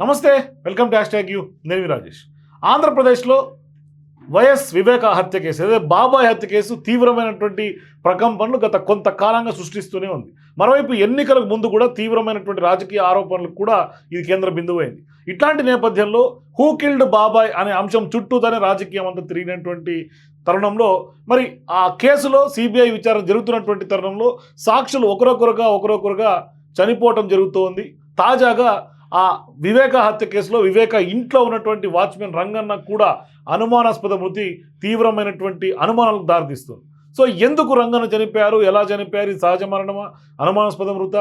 నమస్తే welcome to hash you నేను రాజేష్. ఆంధ్రప్రదేశ్లో వైఎస్ వివేక హత్య కేసు అదే బాబాయ్ హత్య కేసు తీవ్రమైనటువంటి ప్రకంపనలు గత కొంతకాలంగా సృష్టిస్తూనే ఉంది. మరోవైపు ఎన్నికలకు ముందు కూడా తీవ్రమైనటువంటి రాజకీయ ఆరోపణలకు కూడా ఇది కేంద్ర బిందువు అయింది ఇట్లాంటి నేపథ్యంలో హూ కిల్డ్ బాబాయ్ అనే అంశం చుట్టూతోనే రాజకీయం అంతా తిరిగినటువంటి తరుణంలో మరి ఆ కేసులో సిబిఐ విచారణ జరుగుతున్నటువంటి తరుణంలో సాక్షులు ఒకరొకరుగా ఒకరొకరుగా చనిపోవటం జరుగుతోంది. తాజాగా ఆ వివేక హత్య కేసులో వివేక ఇంట్లో ఉన్నటువంటి వాచ్మెన్ రంగన్న కూడా అనుమానాస్పద మృతి తీవ్రమైనటువంటి అనుమానాలకు దారితీస్తుంది. సో ఎందుకు రంగన్న చనిపోయారు? ఎలా చనిపోయారు? ఇది సహజ మరణమా? అనుమానాస్పద మృత?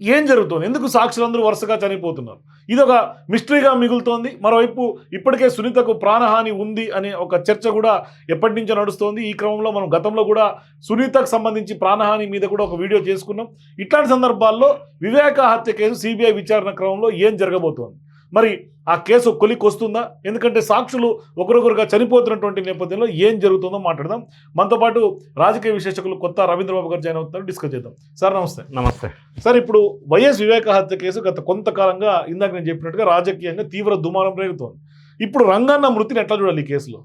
ఏం జరుగుతుంది? ఎందుకు సాక్షులందరూ వరుసగా చనిపోతున్నారు? ఇది ఒక మిస్టరీగా మిగులుతోంది. మరోవైపు ఇప్పటికే సునీతకు ప్రాణహాని ఉంది అనే ఒక చర్చ కూడా ఎప్పటి నుంచో నడుస్తోంది. ఈ క్రమంలో మనం గతంలో కూడా సునీతకు సంబంధించి ప్రాణహాని మీద కూడా ఒక వీడియో చేసుకున్నాం. ఇట్లాంటి సందర్భాల్లో వివేక హత్య కేసు సిబిఐ విచారణ క్రమంలో ఏం జరగబోతోంది? మరి ఆ కేసు కొలికి వస్తుందా? ఎందుకంటే సాక్షులు ఒకరొకరుగా చనిపోతున్నటువంటి నేపథ్యంలో ఏం జరుగుతుందో మాట్లాడదాం. మనతో పాటు రాజకీయ విశ్లేషకులు కొత్త రవీంద్రబాబు గారు జాయిన్ అవుతున్నారు. డిస్కస్ చేద్దాం. సార్ నమస్తే. నమస్తే. సార్ ఇప్పుడు వైఎస్ వివేక హత్య కేసు గత కొంతకాలంగా ఇందాక నేను చెప్పినట్టుగా రాజకీయంగా తీవ్ర దుమారం రేగుతోంది. ఇప్పుడు రంగన్న మృతిని ఎట్లా చూడాలి ఈ కేసులో?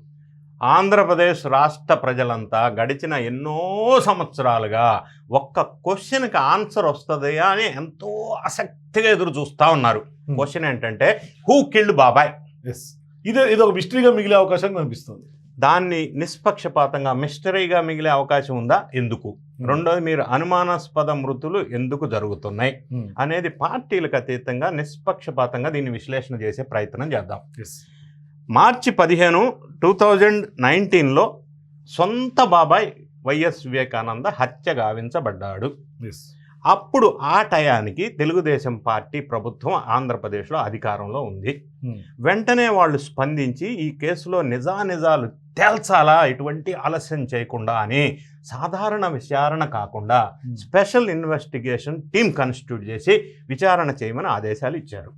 ఆంధ్రప్రదేశ్ రాష్ట్ర ప్రజలంతా గడిచిన ఎన్నో సంవత్సరాలుగా ఒక్క క్వశ్చన్కి ఆన్సర్ వస్తుంది అని ఎంతో ఆసక్తిగా ఎదురు చూస్తూ ఉన్నారు. క్వశ్చన్ ఏంటంటే హూ కిల్డ్ బాబాయ్? ఎస్. ఇదే ఇది ఒక మిస్టరీగా మిగిలే అవకాశం కనిపిస్తుంది. దాన్ని నిష్పక్షపాతంగా మిస్టరీగా మిగిలే అవకాశం ఉందా? ఎందుకు? రెండోది మీరు అనుమానాస్పద మృతులు ఎందుకు జరుగుతున్నాయి? అనేది పార్టీలకు అతీతంగా నిష్పక్షపాతంగా దీన్ని విశ్లేషణ చేసే ప్రయత్నం చేద్దాం. ఎస్. మార్చి పదిహేను టూ థౌజండ్ నైన్టీన్లో సొంత బాబాయ్ వైఎస్ వివేకానంద హత్య గావించబడ్డాడు. అప్పుడు ఆ టయానికి తెలుగుదేశం పార్టీ ప్రభుత్వం ఆంధ్రప్రదేశ్లో అధికారంలో ఉంది. వెంటనే వాళ్ళు స్పందించి ఈ కేసులో నిజానిజాలు తేల్చాలా? ఎటువంటి ఆలస్యం చేయకుండా అని సాధారణ విచారణ కాకుండా స్పెషల్ ఇన్వెస్టిగేషన్ టీం కాన్స్టిట్యూట్ చేసి విచారణ చేయమని ఆదేశాలు ఇచ్చారు.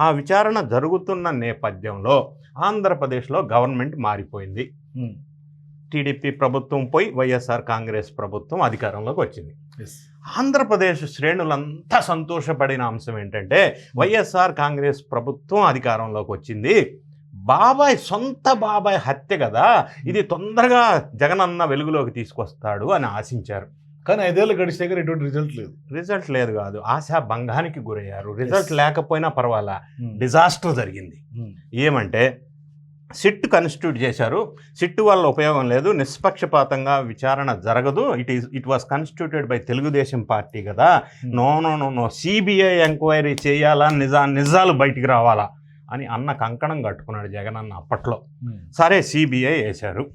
ఆ విచారణ జరుగుతున్న నేపథ్యంలో ఆంధ్రప్రదేశ్లో గవర్నమెంట్ మారిపోయింది. టీడీపీ ప్రభుత్వం పోయి వైఎస్ఆర్ కాంగ్రెస్ ప్రభుత్వం అధికారంలోకి వచ్చింది. ఆంధ్రప్రదేశ్ శ్రేణులంతా సంతోషపడిన అంశం ఏంటంటే వైఎస్ఆర్ కాంగ్రెస్ ప్రభుత్వం అధికారంలోకి వచ్చింది. బాబాయ్ సొంత బాబాయ్ హత్య కదా ఇది తొందరగా జగనన్న వెలుగులోకి తీసుకొస్తాడు అని ఆశించారు. కానీ ఐదేళ్ళు గడిచే దగ్గర ఎటువంటి రిజల్ట్ లేదు. రిజల్ట్ లేదు కాదు. ఆశా భంగానికి గురయ్యారు. రిజల్ట్. లేకపోయినా పర్వాలా? డిజాస్టర్ జరిగింది. ఏమంటే సిట్ కన్స్టిట్యూట్ చేశారు. సిట్ వల్ల ఉపయోగం లేదు. నిష్పక్షపాతంగా విచారణ జరగదు. It is it was constituted by Telugu Desam party కదా. No no no no. CBI enquiry చేయాలా? నిజా నిజాలు బయటికి రావాలా? అని అన్న కంకణం కట్టుకున్నాడు జగన్ అన్న అప్పట్లో. సరే సిబిఐ వేశారు.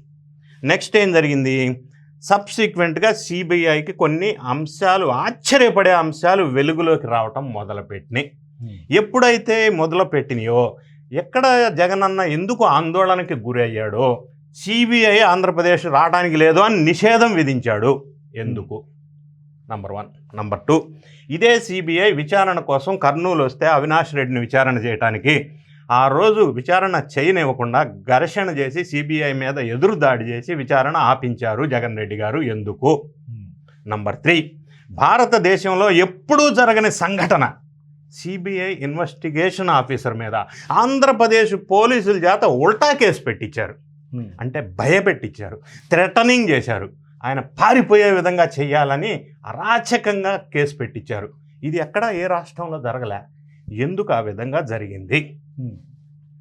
నెక్స్ట్ ఏం జరిగింది? సబ్సిక్వెంట్గా సిబిఐకి కొన్ని అంశాలు ఆశ్చర్యపడే అంశాలు వెలుగులోకి రావటం మొదలుపెట్టినాయి. ఎప్పుడైతే మొదలుపెట్టినాయో ఎక్కడ జగనన్న ఎందుకు ఆందోళనకి గురయ్యాడో సిబిఐ ఆంధ్రప్రదేశ్ రావడానికి లేదు అని నిషేధం విధించాడు. ఎందుకు? నంబర్ వన్ నంబర్ టూ ఇదే సిబిఐ విచారణ కోసం కర్నూలు వస్తే అవినాష్ రెడ్డిని విచారణ చేయడానికి ఆ రోజు విచారణ చేయనివ్వకుండా ఘర్షణ చేసి సిబిఐ మీద ఎదురు దాడి చేసి విచారణ ఆపించారు జగన్ రెడ్డి గారు. ఎందుకు? నంబర్ త్రీ భారతదేశంలో ఎప్పుడూ జరగని సంఘటన. సిబిఐ ఇన్వెస్టిగేషన్ ఆఫీసర్ మీద ఆంధ్రప్రదేశ్ పోలీసుల చేత ఉల్టా కేసు పెట్టించారు. అంటే భయపెట్టించారు. థ్రెటనింగ్ చేశారు. ఆయన పారిపోయే విధంగా చేయాలని అరాచకంగా కేసు పెట్టించారు. ఇది ఎక్కడ ఏ రాష్ట్రంలో జరగలే. ఎందుకు ఆ విధంగా జరిగింది?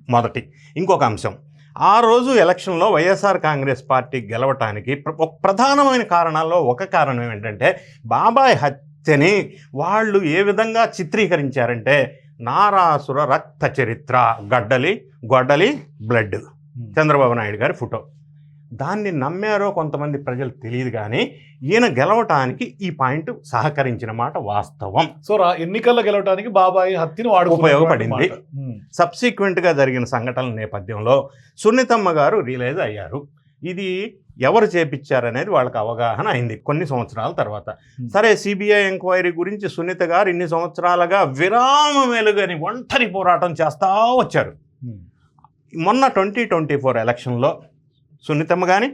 మొదటి. ఇంకొక అంశం. ఆ రోజు ఎలక్షన్లో వైఎస్ఆర్ కాంగ్రెస్ పార్టీ గెలవటానికి ఒక ప్రధానమైన కారణాల్లో ఒక కారణం ఏంటంటే బాబాయ్ హత్యని వాళ్ళు ఏ విధంగా చిత్రీకరించారంటే నారాసుర రక్త చరిత్ర గడ్డలి గొడ్డలి బ్లడ్. చంద్రబాబు నాయుడు గారి ఫోటో. దాన్ని నమ్మారో కొంతమంది ప్రజలు తెలియదు కానీ ఈయన గెలవటానికి ఈ పాయింట్ సహకరించిన మాట వాస్తవం. సో ఎన్నికల్లో గెలవడానికి బాబాయ్ హత్యని వాడుకున్నటువంటి ఉపయోగపడింది. సబ్సిక్వెంట్గా జరిగిన సంఘటనల నేపథ్యంలో సున్నితమ్మ గారు రియలైజ్ అయ్యారు. ఇది ఎవరు చేపించారనేది వాళ్ళకి అవగాహన అయింది కొన్ని సంవత్సరాల తర్వాత. సరే సిబిఐ ఎంక్వైరీ గురించి సునీత గారు ఇన్ని సంవత్సరాలుగా విరామం వెలుగని ఒంటరి పోరాటం చేస్తూ వచ్చారు. మొన్న ట్వంటీ ట్వంటీ ఫోర్ ఎలక్షన్లో సునీతమ్మ కానీ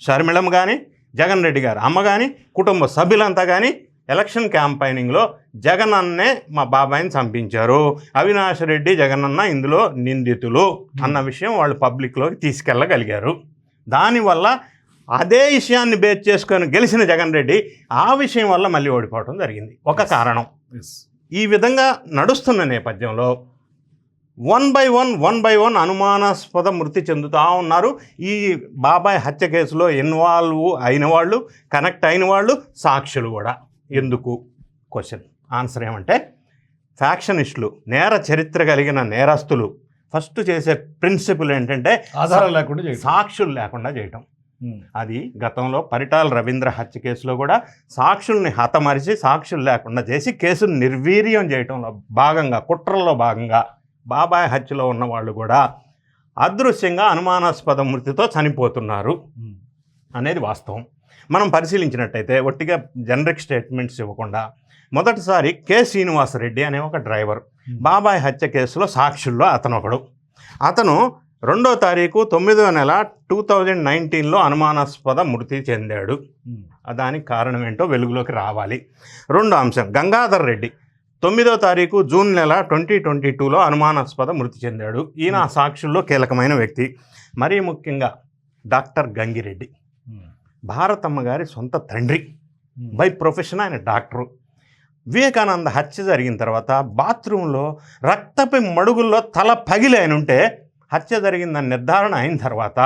షర్మిళమ్మ కానీ జగన్ రెడ్డి గారు అమ్మ కానీ కుటుంబ సభ్యులంతా కానీ ఎలక్షన్ క్యాంపైనింగ్లో జగన్ అన్నే మా బాబాయిని చంపించారు. అవినాష్ రెడ్డి జగన్ అన్న ఇందులో నిందితులు అన్న విషయం వాళ్ళు పబ్లిక్లోకి తీసుకెళ్ళగలిగారు. దానివల్ల అదే విషయాన్ని బేస్ చేసుకొని గెలిచిన జగన్ రెడ్డి ఆ విషయం వల్ల మళ్ళీ ఓడిపోవడం జరిగింది. ఒక కారణం. ఈ విధంగా నడుస్తున్న నేపథ్యంలో one by one one by one అనుమానాస్పద మృతి చెందుతూ ఉన్నారు. ఈ బాబాయ్ హత్య కేసులో ఇన్వాల్వ్ అయిన వాళ్ళు కనెక్ట్ అయిన వాళ్ళు సాక్షులు కూడా. ఎందుకు? క్వశ్చన్ ఆన్సర్ ఏమంటే ఫ్యాక్షనిస్టులు నేర చరిత్ర కలిగిన నేరస్తులు ఫస్ట్ చేసే ప్రిన్సిపల్ ఏంటంటే ఆధారం లేకుండా సాక్షులు లేకుండా చేయటం. అది గతంలో పరిటాల రవీంద్ర హత్య కేసులో కూడా సాక్షుల్ని హతమరిచి సాక్షులు లేకుండా చేసి కేసును నిర్వీర్యం చేయటంలో భాగంగా కుట్రల్లో భాగంగా బాబాయ్ హత్యలో ఉన్న వాళ్ళు కూడా అదృశ్యంగా అనుమానాస్పద మృతితో చనిపోతున్నారు. అనేది వాస్తవం. మనం పరిశీలించినట్టయితే ఒట్టిగా జనరిక్ స్టేట్మెంట్స్ ఇవ్వకుండా మొదటిసారి కె శ్రీనివాసరెడ్డి అనే ఒక డ్రైవర్ బాబాయ్ హత్య కేసులో సాక్షుల్లో అతను ఒకడు అతను రెండో తారీఖు తొమ్మిదో నెల టూ థౌజండ్ నైన్టీన్లో అనుమానాస్పద మృతి చెందాడు. ఉమ్. దానికి కారణం ఏంటో వెలుగులోకి రావాలి. రెండో అంశం గంగాధర్ రెడ్డి తొమ్మిదో తారీఖు జూన్ నెల ట్వంటీ ట్వంటీ టూలో అనుమానాస్పద మృతి చెందాడు. ఈయన ఆ సాక్షుల్లో కీలకమైన వ్యక్తి. మరీ ముఖ్యంగా డాక్టర్ గంగిరెడ్డి. ఉమ్. భారతమ్మ గారి సొంత తండ్రి. బై ప్రొఫెషన్ ఆయన డాక్టరు. వివేకానంద హత్య జరిగిన తర్వాత బాత్రూంలో రక్తపు మడుగుల్లో తల పగిలి ఆయన ఉంటే హత్య జరిగిందని నిర్ధారణ అయిన తర్వాత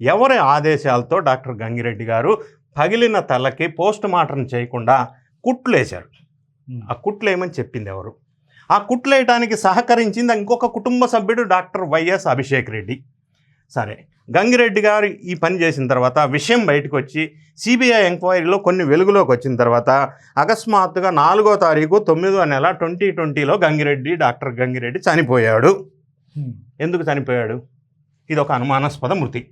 ఎవరి ఆదేశాలతో డాక్టర్ గంగిరెడ్డి గారు పగిలిన తలకి పోస్ట్ మార్టం చేయకుండా కుట్లేశారు. ఆ కుట్లేయమని చెప్పింది ఎవరు ఆ కుట్లేయటానికి సహకరించింది ఇంకొక కుటుంబ సభ్యుడు డాక్టర్ వైఎస్ అభిషేక్ రెడ్డి సరే గంగిరెడ్డి గారు ఈ పని చేసిన తర్వాత విషయం బయటకు వచ్చి సిబిఐ ఎంక్వైరీలో కొన్ని వెలుగులోకి వచ్చిన తర్వాత అకస్మాత్తుగా నాలుగో తారీఖు తొమ్మిదో నెల ట్వంటీ ట్వంటీలో గంగిరెడ్డి డాక్టర్ గంగిరెడ్డి చనిపోయాడు. ఎందుకు చనిపోయాడు? ఇది ఒక అనుమానాస్పద మృతి.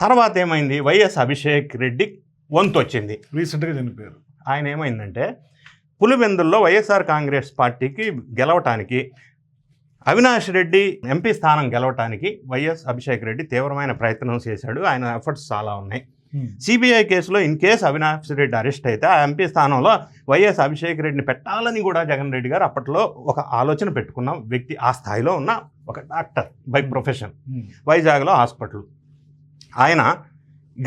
తర్వాత ఏమైంది? వైఎస్ అభిషేక్ రెడ్డి వంతు వచ్చింది రీసెంట్గా చనిపోయారు. ఆయన ఏమైందంటే పులివెందుల్లో వైఎస్ఆర్ కాంగ్రెస్ పార్టీకి గెలవటానికి అవినాష్ రెడ్డి ఎంపీ స్థానం గెలవటానికి వైఎస్ అభిషేక్ రెడ్డి తీవ్రమైన ప్రయత్నం చేశాడు. ఆయన ఎఫర్ట్స్ చాలా ఉన్నాయి. సిబిఐ కేసులో in case Avinash Reddy arrest అయితే ఆ ఎంపీ స్థానంలో వైఎస్ అభిషేక్ రెడ్డిని పెట్టాలని కూడా జగన్ రెడ్డి గారు అప్పట్లో ఒక ఆలోచన పెట్టుకున్న వ్యక్తి ఆ స్థాయిలో ఉన్న ఒక డాక్టర్ బై ప్రొఫెషన్ ఉమ్. వైజాగ్లో హాస్పిటల్. ఆయన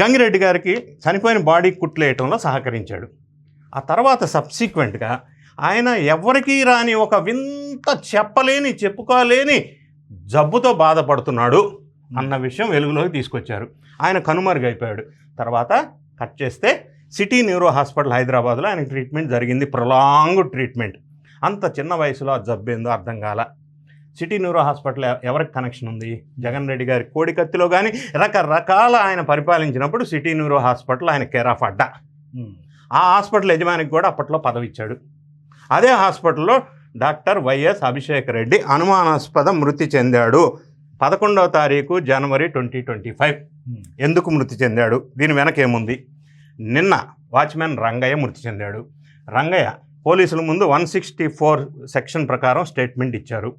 గంగిరెడ్డి గారికి చనిపోయిన బాడీ కుట్లేయటంలో సహకరించాడు. ఆ తర్వాత సబ్సిక్వెంట్గా ఆయన ఎవరికీ రాని ఒక వింత చెప్పలేని చెప్పుకోలేని జబ్బుతో బాధపడుతున్నాడు అన్న విషయం వెలుగులోకి తీసుకొచ్చారు. ఆయన కనుమరుగైపోయాడు. తర్వాత కట్ చేస్తే సిటీ న్యూరో హాస్పిటల్ హైదరాబాద్లో ఆయన ట్రీట్మెంట్ జరిగింది. Prolong treatment. అంత చిన్న వయసులో ఆ జబ్బు ఏందో అర్థం కాల. సిటీ న్యూరో హాస్పిటల్ ఎవరికి కనెక్షన్ ఉంది? జగన్ రెడ్డి గారి కోడికత్తిలో కానీ రకరకాల ఆయన పరిపాలించినప్పుడు సిటీ న్యూరో హాస్పిటల్ ఆయన కేర్ ఆఫ్ అడ్డా. ఆ హాస్పిటల్ యజమానికి కూడా అప్పట్లో పదవి ఇచ్చాడు అదే హాస్పిటల్లో డాక్టర్ వైఎస్ అభిషేక్ రెడ్డి అనుమానాస్పద మృతి చెందాడు. పదకొండవ తారీఖు జనవరి ట్వంటీ ట్వంటీ ఫైవ్. ఎందుకు మృతి చెందాడు? దీని వెనక ఏముంది? నిన్న వాచ్మెన్ రంగయ్య మృతి చెందాడు. రంగయ్య పోలీసుల ముందు వన్ సిక్స్టీ ఫోర్ సెక్షన్ ప్రకారం స్టేట్మెంట్ ఇచ్చారు.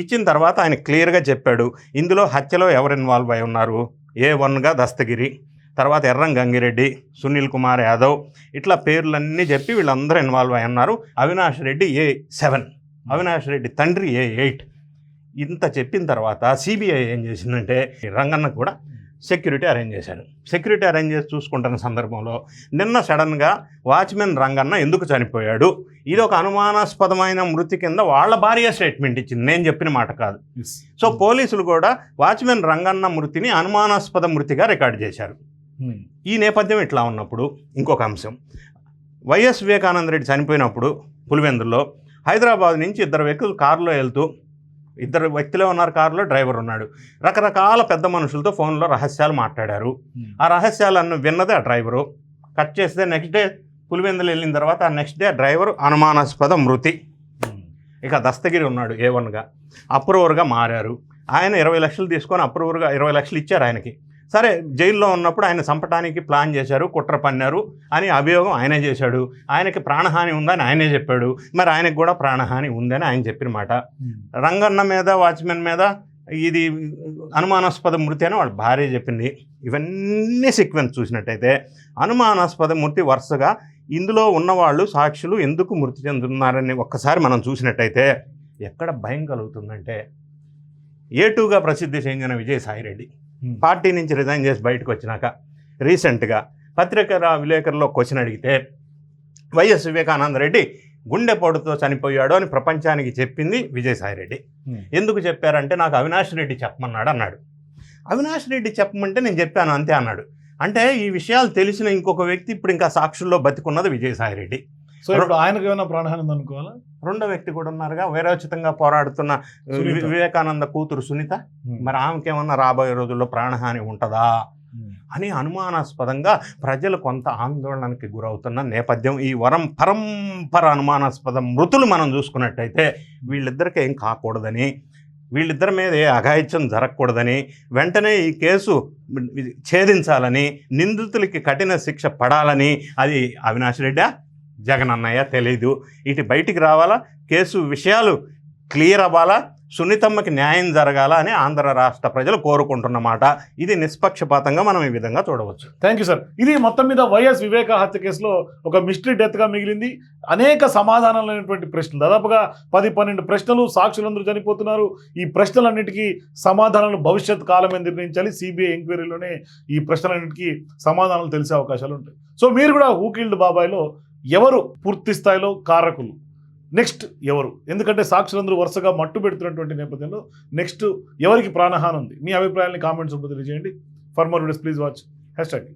ఇచ్చిన తర్వాత ఆయన క్లియర్గా చెప్పాడు ఇందులో హత్యలో ఎవరు ఇన్వాల్వ్ అయి ఉన్నారు? ఏ వన్గా దస్తగిరి తర్వాత ఎర్రం గంగిరెడ్డి సునీల్ కుమార్ యాదవ్ ఇట్లా పేర్లన్నీ చెప్పి వీళ్ళందరూ ఇన్వాల్వ్ అయి ఉన్నారు. అవినాష్ రెడ్డి ఏ సెవెన్ అవినాష్ రెడ్డి తండ్రి ఏ ఎయిట్. ఇంత చెప్పిన తర్వాత సిబిఐ ఏం చేసిందంటే రంగన్న కూడా సెక్యూరిటీ అరేంజ్ చేశారు సెక్యూరిటీ అరేంజ్ చేసి చూసుకుంటున్న సందర్భంలో నిన్న సడన్గా వాచ్మెన్ రంగన్న ఎందుకు చనిపోయాడు? ఇది ఒక అనుమానాస్పదమైన మృతి కింద వాళ్ళ భార్య స్టేట్మెంట్ ఇచ్చింది. నేను చెప్పిన మాట కాదు. సో పోలీసులు కూడా వాచ్మెన్ రంగన్న మృతిని అనుమానాస్పద మృతిగా రికార్డు చేశారు. ఉమ్. ఈ నేపథ్యం ఇట్లా ఉన్నప్పుడు ఇంకొక అంశం. వైఎస్ వివేకానంద రెడ్డి చనిపోయినప్పుడు పులివెందుల్లో హైదరాబాద్ నుంచి ఇద్దరు వ్యక్తులు కారులో వెళ్తూ ఇద్దరు వ్యక్తులే ఉన్నారు కారులో డ్రైవర్ ఉన్నాడు. రకరకాల పెద్ద మనుషులతో ఫోన్లో రహస్యాలు మాట్లాడారు. ఆ రహస్యాలను విన్నదే ఆ డ్రైవరు. కట్ చేస్తే నెక్స్ట్ డే పులివెందులు వెళ్ళిన తర్వాత ఆ నెక్స్ట్ డే డ్రైవర్ అనుమానాస్పద మృతి. ఇక దస్తగిరి ఉన్నాడు ఏ వన్గా. అప్రూవర్గా మారారు. ఆయన ఇరవై లక్షలు తీసుకొని అప్రూవర్గా ఇరవై లక్షలు ఇచ్చారు ఆయనకి. సరే జైల్లో ఉన్నప్పుడు ఆయన చంపడానికి ప్లాన్ చేశారు కుట్ర పన్నారు అని అభియోగం ఆయనే చేశాడు ఆయనకి ప్రాణహాని ఉందని ఆయనే చెప్పాడు మరి ఆయనకు కూడా ప్రాణహాని ఉందని ఆయన చెప్పిన మాట. రంగన్న మీద వాచ్మెన్ మీద ఇది అనుమానాస్పద మృతి అని వాళ్ళ భార్య చెప్పింది ఇవన్నీ సీక్వెన్స్ చూసినట్టయితే అనుమానాస్పద మృతి వరుసగా ఇందులో ఉన్నవాళ్ళు సాక్షులు ఎందుకు మృతి చెందుతున్నారని ఒక్కసారి మనం చూసినట్టయితే ఎక్కడ భయం కలుగుతుందంటే ఏ టూగా ప్రసిద్ధి చెందిన విజయసాయిరెడ్డి. పార్టీ నుంచి రిజైన్ చేసి బయటకు వచ్చినాక రీసెంట్గా పత్రికల విలేకరులో క్వశ్చన్ అడిగితే వైఎస్ వివేకానంద రెడ్డి గుండెపోటుతో చనిపోయాడు అని ప్రపంచానికి చెప్పింది విజయసాయిరెడ్డి Hmm. ఎందుకు చెప్పారంటే నాకు అవినాష్ రెడ్డి చెప్పమన్నాడు అన్నాడు. అవినాష్ రెడ్డి చెప్పమంటే నేను చెప్పాను అంతే అన్నాడు. అంటే ఈ విషయాలు తెలిసిన ఇంకొక వ్యక్తి ఇప్పుడు ఇంకా సాక్షుల్లో బతికున్నది విజయసాయిరెడ్డి సో ఇప్పుడు ఆయనకు ఏమైనా ప్రాణహాని ఉందనుకోవాలా రెండో వ్యక్తి కూడా ఉన్నారుగా వేరోచితంగా పోరాడుతున్న. వివేకానంద కూతురు సునీత. మరి ఆమెకేమన్నా రాబోయే రోజుల్లో ప్రాణహాని ఉంటుందా? అని అనుమానాస్పదంగా ప్రజలు కొంత ఆందోళనకి గురవుతున్న నేపథ్యం. ఈ వరం పరంపర అనుమానాస్పద మృతులు మనం చూసుకున్నట్టయితే వీళ్ళిద్దరికి ఏం కాకూడదని వీళ్ళిద్దరి మీద ఏ అఘాయిత్యం జరగకూడదని వెంటనే ఈ కేసు ఛేదించాలని నిందితులకి కఠిన శిక్ష పడాలని అది అవినాష్ రెడ్డి జగన్ అన్నయ్య తెలీదు. ఇటు బయటికి రావాలా? కేసు విషయాలు క్లియర్ అవ్వాలా? సునీతమ్మకి న్యాయం జరగాల అని ఆంధ్ర రాష్ట్ర ప్రజలు కోరుకుంటున్నమాట ఇది నిష్పక్షపాతంగా మనం ఈ విధంగా చూడవచ్చు. థ్యాంక్ యూ సార్ ఇది మొత్తం మీద వైఎస్ వివేక హత్య కేసులో ఒక మిస్టరీ డెత్గా మిగిలింది. అనేక సమాధానాలైనటువంటి ప్రశ్నలు. దాదాపుగా పది పన్నెండు ప్రశ్నలు సాక్షులందరూ చనిపోతున్నారు. ఈ ప్రశ్నలన్నిటికీ సమాధానాలు భవిష్యత్ కాలమే నిర్ణయించాలి. సిబిఐ ఎంక్వైరీలోనే ఈ ప్రశ్నలన్నిటికీ సమాధానాలు తెలిసే అవకాశాలు ఉంటాయి. సో మీరు కూడా హూకిల్డ్ బాబాయ్లో ఎవరు పూర్తి స్థాయిలో కారకులు? నెక్స్ట్ ఎవరు? ఎందుకంటే సాక్షులందరూ వరుసగా మట్టు పెడుతున్నటువంటి నేపథ్యంలో నెక్స్ట్ ఎవరికి ప్రాణహాని ఉంది? మీ అభిప్రాయాన్ని కామెంట్స్ ఉంటుంది తెలియజేయండి. For more please watch. Hash tag